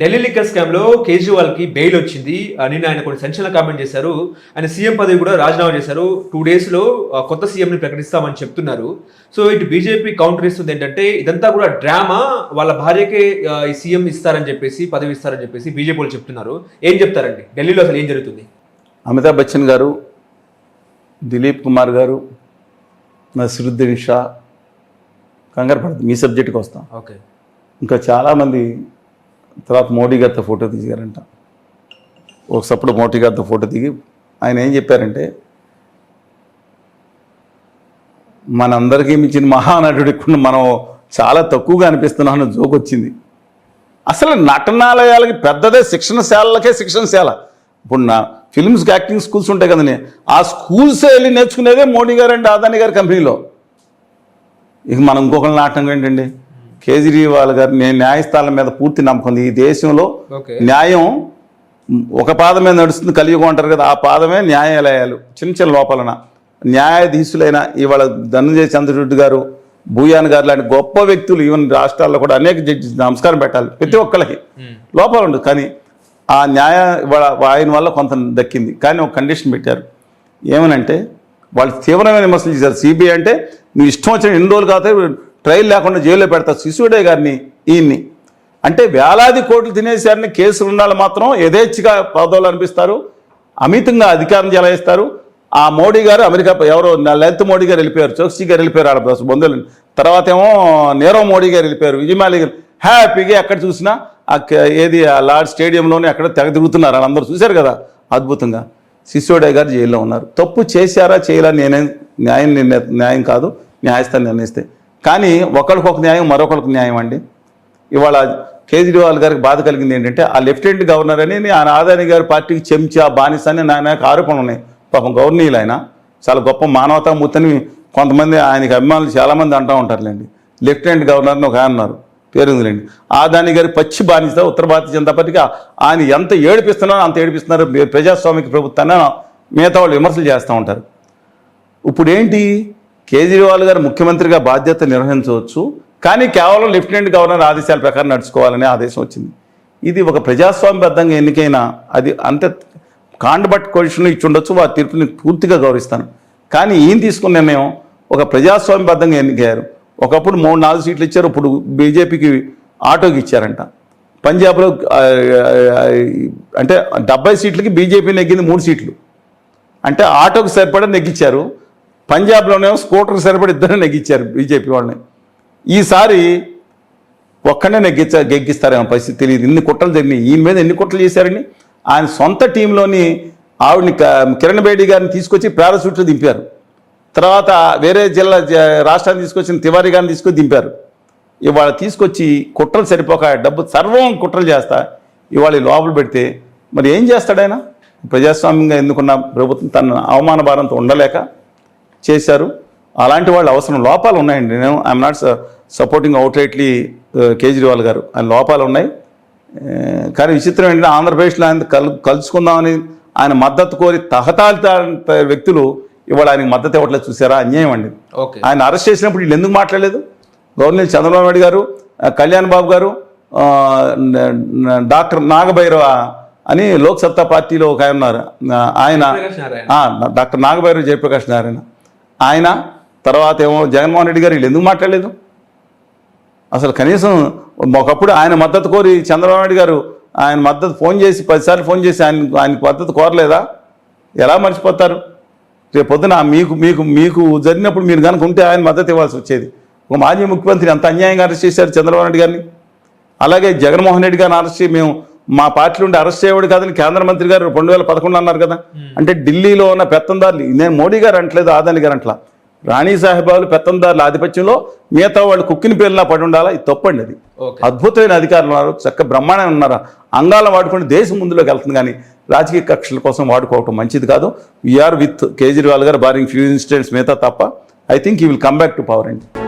Delhi liquor స్కామ్లో కేజ్రీవాల్కి bail వచ్చింది. నిన్న ఆయన కొన్ని సంచలన కామెంట్ చేశారు. ఆయన సీఎం పదవి కూడా రాజీనామా చేశారు. టూ డేస్లో ఆ, కొత్త సీఎం ని ప్రకటిస్తామని చెప్తున్నారు. సో ఇటు బీజేపీ కౌంటర్ ఇస్తుంది ఏంటంటే ఇదంతా కూడా డ్రామా. వాళ్ళ భార్యకే ఈ సీఎం ఇస్తారని చెప్పేసి పదవి ఇస్తారని చెప్పేసి బీజేపీ వాళ్ళు చెప్తున్నారు. ఏం చెప్తారండి? ఢిల్లీలో అసలు ఏం జరుగుతుంది? అమితాబ్ బచ్చన్ గారు దిలీప్ కుమార్ గారు నసిరుద్దీన్ షా కంగారు పడదు మీ సబ్జెక్ట్కి వస్తాం. ఓకే. ఇంకా చాలామంది తర్వాత మోడీ గారితో ఫోటో తీసారంట ఒకసప్పుడు మోడీ గారితో ఫోటో దిగి ఆయన ఏం చెప్పారంటే మనందరికీ మించిన మహానటుడికి మనం చాలా తక్కువగా అనిపిస్తున్నాం అన్న జోక్ వచ్చింది. అసలు నటనాలయాలకి పెద్దదే శిక్షణశాలలకే శిక్షణశాల ఇప్పుడు నా ఫిల్మ్స్కి యాక్టింగ్ స్కూల్స్ ఉంటాయి కదండి ఆ స్కూల్స్ వెళ్ళి నేర్చుకునేదే మోడీ గారు అండి అదాని గారి కంపెనీలో. ఇక మనం ఇంకొకరి నాటకం ఏంటండి? కేజ్రీవాల్ గారు నేను న్యాయస్థానం మీద పూర్తి నమ్మకం. ఈ దేశంలో న్యాయం ఒక పాదమే నడుస్తుంది కలియుగం అంటారు కదా ఆ పాదమే న్యాయాలయాలు. చిన్న చిన్న లోపలన. న్యాయాధీశులైన ఇవాళ ధనంజయ చంద్రరెడ్డి గారు భూయాన్ గారు లాంటి గొప్ప వ్యక్తులు ఈవెన్ రాష్ట్రాల్లో కూడా అనేక జడ్జి నమస్కారం పెట్టాలి. ప్రతి ఒక్కరికి లోపాలు ఉండదు కానీ ఆ న్యాయ ఇవాళ ఆయన వల్ల కొంత దక్కింది. కానీ ఒక కండిషన్ పెట్టారు. ఏమనంటే వాళ్ళు తీవ్రమైన విమర్శలు చేశారు సిబిఐ అంటే నువ్వు ఇష్టం వచ్చిన ఎన్ని రోజులు కాకపోతే ట్రయల్ లేకుండా జైల్లో పెడతారు. శిశువుడే గారిని ఈయన్ని. అంటే వేలాది కోట్లు తినేసారని కేసులు ఉండాలి మాత్రం యథేచ్ఛగా పదవులు అనిపిస్తారు. అమితంగా అధికారం చెలాయిస్తారు. ఆ మోడీ గారు అమెరికా ఎవరో లలిత్ మోడీ గారు వెళ్ళిపోయారు. చోక్సీ గారు వెళ్ళిపోయారు ఆడ బస్సు బంధువులు తర్వాత ఏమో నీరవ్ మోడీ గారు వెళ్ళిపోయారు. విజయమాలి గారు హ్యాపీగా ఎక్కడ చూసినా ఆ ఏది ఆ లార్డ్ స్టేడియంలోనే అక్కడ తెగ తిరుగుతున్నారు. వాళ్ళందరూ చూశారు కదా అద్భుతంగా. సిసోడే గారు జైల్లో ఉన్నారు. తప్పు చేశారా చేయాలా నేనే న్యాయం నిర్ణయం న్యాయం కాదు న్యాయస్థానం నిర్ణయిస్తే. కానీ ఒకరికొక న్యాయం మరొకరికి న్యాయం అండి. ఇవాళ కేజ్రీవాల్ గారికి బాధ కలిగింది ఏంటంటే ఆ లెఫ్టినెంట్ గవర్నర్ అని ఆయన ఆదాని గారి పార్టీకి చెంచా బానిస అని నా నాకు ఆరోపణలు ఉన్నాయి. పాపం గవర్నీయులు ఆయన చాలా గొప్ప మానవతామూర్తిని కొంతమంది ఆయనకి అభిమానులు చాలామంది అంటూ ఉంటారులేండి. లెఫ్టినెంట్ గవర్నర్ని ఒక ఆయన ఉన్నారు. పేరు ఉందిలేండి ఆదాని గారి పచ్చి బానిస ఉత్తర భారతీయ జనతా పార్టీకి ఆయన ఎంత ఏడిపిస్తున్నారో అంత ఏడిపిస్తున్నారు ప్రజాస్వామిక ప్రభుత్వాన్ని మిగతా వాళ్ళు విమర్శలు చేస్తూ ఉంటారు. ఇప్పుడు ఏంటి కేజ్రీవాల్ గారు ముఖ్యమంత్రిగా బాధ్యత నిర్వహించవచ్చు కానీ కేవలం లెఫ్టినెంట్ గవర్నర్ ఆదేశాల ప్రకారం నడుచుకోవాలనే ఆదేశం వచ్చింది. ఇది ఒక ప్రజాస్వామ్యబద్ధంగా ఎన్నికైన అది అంత కాండబట్ కొడిషన్లో ఇచ్చి ఉండొచ్చు వారి తీర్పుని పూర్తిగా గౌరవిస్తాను. కానీ ఈయన తీసుకున్న నిర్ణయం? ఒక ప్రజాస్వామ్యబద్ధంగా ఎన్నికయ్యారు. ఒకప్పుడు మూడు నాలుగు సీట్లు ఇచ్చారు ఇప్పుడు బీజేపీకి ఆటోకి ఇచ్చారంట. పంజాబ్లో అంటే డెబ్బై సీట్లకి బీజేపీ నెగ్గింది మూడు సీట్లు. అంటే ఆటోకి సరిపడా నెగ్గించారు. పంజాబ్లోనేమో స్కూటర్ సరిపడా ఇద్దరు నెగ్గించారు బీజేపీ వాళ్ళని. ఈసారి ఒక్కడే నెగ్గించ గెగ్గిస్తారేమో పరిస్థితి తెలియదు. ఇన్ని కుట్రలు జరిగినాయి. ఈయన మీద ఎన్ని కుట్రలు చేశారని ఆయన సొంత టీంలోని ఆవిడని కిరణ్ బేడి గారిని తీసుకొచ్చి పారాసూట్లో దింపారు. తర్వాత వేరే జిల్లా జ- రాష్ట్రాన్ని తీసుకొచ్చిన తివారీ గారిని తీసుకొచ్చి దింపారు. ఇవాళ తీసుకొచ్చి కుట్రలు సరిపోక డబ్బు సర్వం కుట్రలు చేస్తా ఇవాళ లోపల పెడితే మరి ఏం చేస్తాడు ఆయన? ప్రజాస్వామ్యంగా ఎందుకున్న ప్రభుత్వం తన అవమాన భారంతో ఉండలేక చేశారు. అలాంటి వాళ్ళు అవసరం లోపాలు ఉన్నాయండి. నేను I'm not supporting outrightly Kejriwal garu. ఆయన లోపాలు ఉన్నాయి. కానీ విచిత్రం ఏంటంటే ఆంధ్రప్రదేశ్లో ఆయన కలు కలుసుకుందామని ఆయన మద్దతు కోరి తహతాలిత వ్యక్తులు ఇవాళ ఆయనకి మద్దతు ఇవ్వట్లేదు. చూసారా? అన్యాయం అండి. ఓకే. ఆయన అరెస్ట్ చేసినప్పుడు వీళ్ళు ఎందుకు మాట్లాడలేదు? గవర్నర్ చంద్రబాబు నాయుడు గారు కళ్యాణ్ బాబు గారు డాక్టర్ నాగభైరవ అని లోక్ సత్తా పార్టీలో ఒక ఆయన ఉన్నారు. ఆయన డాక్టర్ నాగభైరవ జయప్రకాష్ నారాయణ. ఆయన తర్వాత ఏమో జగన్మోహన్ రెడ్డి గారు వీళ్ళు ఎందుకు మాట్లాడలేదు? అసలు కనీసం ఒకప్పుడు ఆయన మద్దతు కోరి చంద్రబాబు నాయుడు గారు ఆయన మద్దతు ఫోన్ చేసి పదిసార్లు ఫోన్ చేసి ఆయన ఆయనకు మద్దతు కోరలేదా? ఎలా మర్చిపోతారు? రేపు పొద్దున మీకు మీకు మీకు జరిగినప్పుడు మీరు కనుక ఉంటే ఆయన మద్దతు ఇవ్వాల్సి వచ్చేది. ఒక మాజీ ముఖ్యమంత్రి అంత అన్యాయంగా అరెస్ట్ చేశారు చంద్రబాబు నాయుడు గారిని. అలాగే జగన్మోహన్ రెడ్డి గారిని అరెస్ట్ చేసి మేము మా పార్టీ నుండి అరెస్ట్ చేయవాడు కాదని కేంద్ర మంత్రి గారు రెండు వేల పదకొండు అన్నారు కదా. అంటే ఢిల్లీలో ఉన్న పెత్తందారులు నేను మోడీ గారు అంటలేదు ఆదాని గారు అంటలా రాణి సాహెబాలు పెత్తందారుల ఆధిపత్యంలో మిగతా వాళ్ళు కుక్కిని పేరులా పడి ఉండాలా? ఇది తప్పండి అది. అద్భుతమైన అధికారులు ఉన్నారు చక్క బ్రహ్మాండంగా ఉన్నారు? అంగాలను వాడుకొని దేశం ముందులోకి వెళ్తుంది కానీ రాజకీయ కక్షల కోసం వాడుకోవటం మంచిది కాదు. వీఆర్ విత్ కేజ్రీవాల్ గారు బారింగ్ ఫ్యూ ఇన్సిడెంట్స్ మిగతా తప్ప. I think he will come back to power అండి